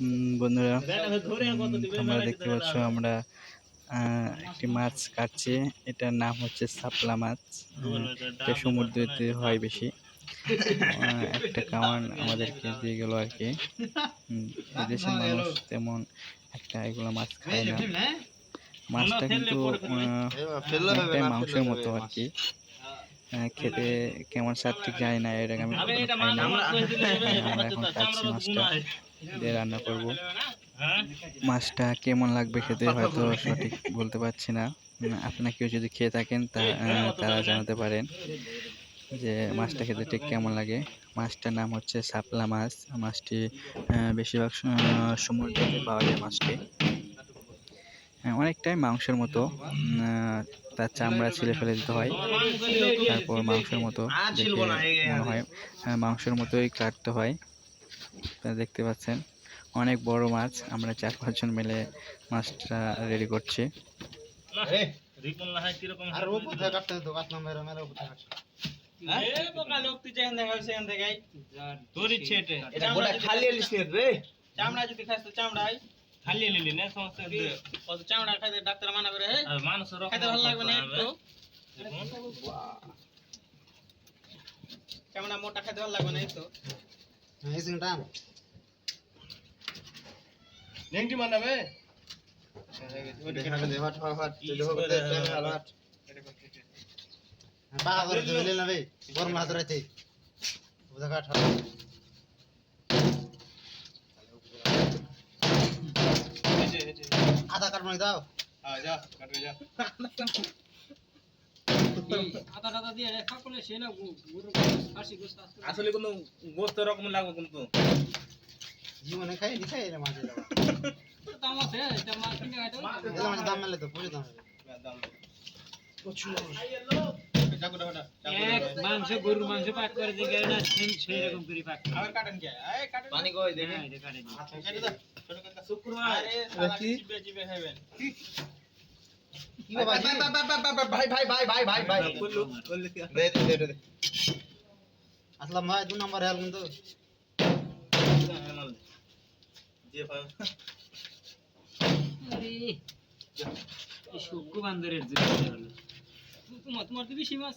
উম, বন্ধুরা তোমরা দেখতে পাচ্ছ আমরা একটি মাছ কাটছি। এটার নাম হচ্ছে সাপলা মাছ। এটা সমুদ্রতে হয় বেশি। একটা কামান আমাদেরকে দিয়ে গেল আর কি। এদেশের মানুষ তেমন একটা এগুলো মাছ খায় না। মাছটা কিন্তু মাংসের মতো আর কি। খেতে কেমন স্বাদ ঠিক জানি না আগে আমি খাই না আমরা এখন কাটছি মাছটা। দিয়ে রান্না করব। মাছটা কেমন লাগবে খেতে হয়তো সঠিক বলতে পারছি না। আপনারা কেউ যদি খেয়ে থাকেন তা তারা জানাতে পারেন যে মাছটা খেতে ঠিক কেমন লাগে। মাছটার নাম হচ্ছে শাপলা মাছ। মাছটি বেশিরভাগ স- আহ, সমুদ্রতে পাওয়া যায় মাছটি। হ্যাঁ, অনেকটাই মাংসের মতো তার চামড়া ছিলে ফেলে দিতে হয় তারপর মাংসের মতো মনে হয় হ্যাঁ, মাংসের মতোই কাটতে হয়। তা দেখতে পাচ্ছেন অনেক বড় মাছ আমরা চার পাঁচজন মিলে মাছটা রেডি করছি। খালি রে। চামড়া যদি খাস তো চামড়াই খালি নিলি না সমস্যা কত চামড়া খাইতে ডাক্তার মানা করে হে? মানুষ খাইতে ভালো লাগবে না একটু? চামড়া মোটা খাইতে ভালো লাগবে না তো হ্যাঁ এই সিংটা নেংটি মানাবে? হাট বাবা করে দিলে না রে গরম হাত রাইতে। বুঝা কাট আধা কাট মানে দাও যা কাটবে যা। আসলে কোনো গোস্ত রকম লাগবে কিন্তু জীবনে খাই নি খাই রে মাঝে দাম আছে মাছ কিনে খাইতে এলা মাঝে দাম মেলে তো পুরো দাম এক মাংস গরুর মাংস পাক করে দিয়ে গেলে না সেই রকম করে পাক আবার কাটেন কে? পানি কই আসলাম ভাই দু নাম্বার হেল কিন্তু। তোমার তো বেশি মাছ?